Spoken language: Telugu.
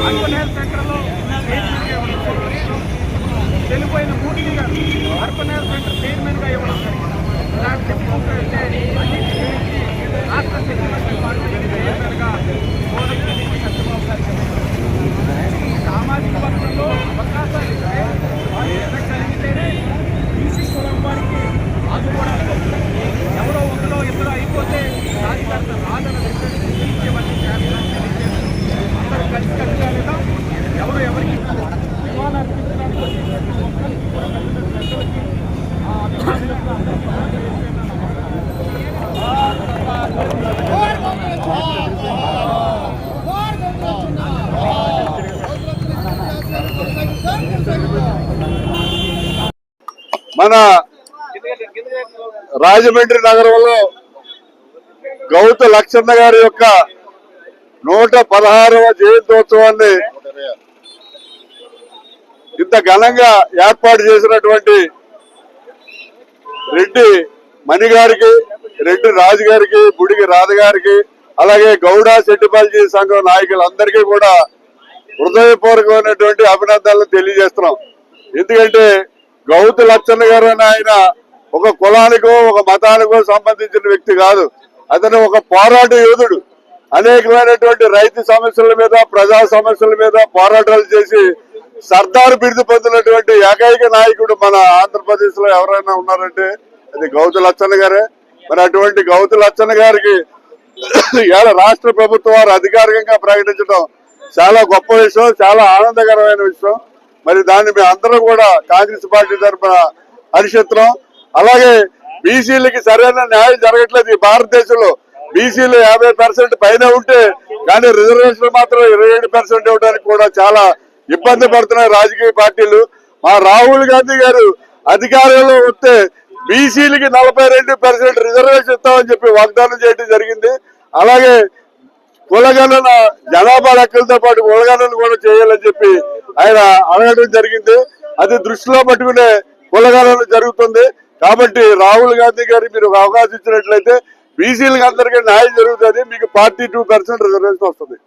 అర్బన్ సెంటర్లో చనిపోయిన మూడిని గారు అర్బన్ హెల్త్ సెంటర్ చైర్మన్గా ఇవ్వడం జరిగింది ఇలాంటి చెప్పుకుంటే అన్నిటి గురించి రాష్ట్ర సెక్రటరీ పార్టీ చైర్మన్గా కోదండరెడ్డి సత్యబాబు గారికి ఇవ్వడం. సామాజిక వర్గంలో అవకాశాలు ఇస్తే వారు ఎదగలిగితేనే బీసీ కులం వారికి ఆదుకోవడానికి ఎవరో ఒకరో ఇద్దరు అయిపోతే సాధికారత రాదన్న విషయాన్ని ముఖ్యమంత్రి చేస్తారని తెలియజేస్తూ అందరూ కలిసి కలిసి వెళ్దాం ఎవరు ఎవరికి నివాళులు అర్పించడానికి వచ్చినటువంటి ఒక్కరికి కూడా పెద్దలకి, ఆ అభిమానులకు అందరికీ కూడా తెలియజేస్తున్నాను. మన రాజమండ్రి నగరంలో గౌత లక్ష్మణ గారి యొక్క నూట పదహారవ జయంతోత్సవాన్ని ఇంత ఘనంగా ఏర్పాటు చేసినటువంటి రెడ్డి మణి గారికి రెడ్డి రాజు గారికి బుడిగి రాధ గారికి అలాగే గౌడ శెట్టిపాలజీ సంఘం నాయకులందరికీ కూడా హృదయపూర్వకమైనటువంటి అభినందనలు తెలియజేస్తున్నాం. ఎందుకంటే గౌతు లచ్చన్న గారు అని ఆయన ఒక కులానికో ఒక మతానికో సంబంధించిన వ్యక్తి కాదు. అతను ఒక పోరాట యోధుడు. అనేకమైనటువంటి రైతు సమస్యల మీద ప్రజా సమస్యల మీద పోరాటాలు చేసి సర్దార్ బిరుదు పొందినటువంటి ఏకైక నాయకుడు మన ఆంధ్రప్రదేశ్లో ఎవరైనా ఉన్నారంటే అది గౌతు లచ్చన్న గారే. మరి అటువంటి గౌతు లచ్చన్న గారికి ఇవాళ రాష్ట్ర ప్రభుత్వం వారు అధికారికంగా ప్రకటించడం చాలా గొప్ప విషయం చాలా ఆనందకరమైన విషయం. మరి దాన్ని మేము అందరం కూడా కాంగ్రెస్ పార్టీ తరఫున హర్షిస్తున్నాం అలాగే బీసీలకి సరైన న్యాయం జరగట్లేదు ఈ భారతదేశంలో. బీసీలు యాభై పర్సెంట్ పైన ఉంటే కానీ రిజర్వేషన్ మాత్రం ఇరవై ఏడు పర్సెంట్ ఇవ్వడానికి కూడా చాలా ఇబ్బంది పడుతున్నాయి రాజకీయ పార్టీలు. మా రాహుల్ గాంధీ గారు అధికారంలో వస్తే బీసీలకి నలభై రెండు పర్సెంట్ రిజర్వేషన్ ఇస్తామని చెప్పి వాగ్దానం చేయడం జరిగింది. అలాగే కులగణన జనాభా లెక్కలతో పాటు కులగణన కూడా చేయాలని చెప్పి ఆయన అడగడం జరిగింది. అది దృష్టిలో పట్టుకునే కులగణన జరుగుతుంది. కాబట్టి రాహుల్ గాంధీ గారి మీరు ఒక అవకాశం ఇచ్చినట్లయితే బీసీలకు అందరికీ న్యాయం జరుగుతుంది. మీకు ఫార్టీ టూ పర్సెంట్ రిజర్వేషన్ వస్తుంది.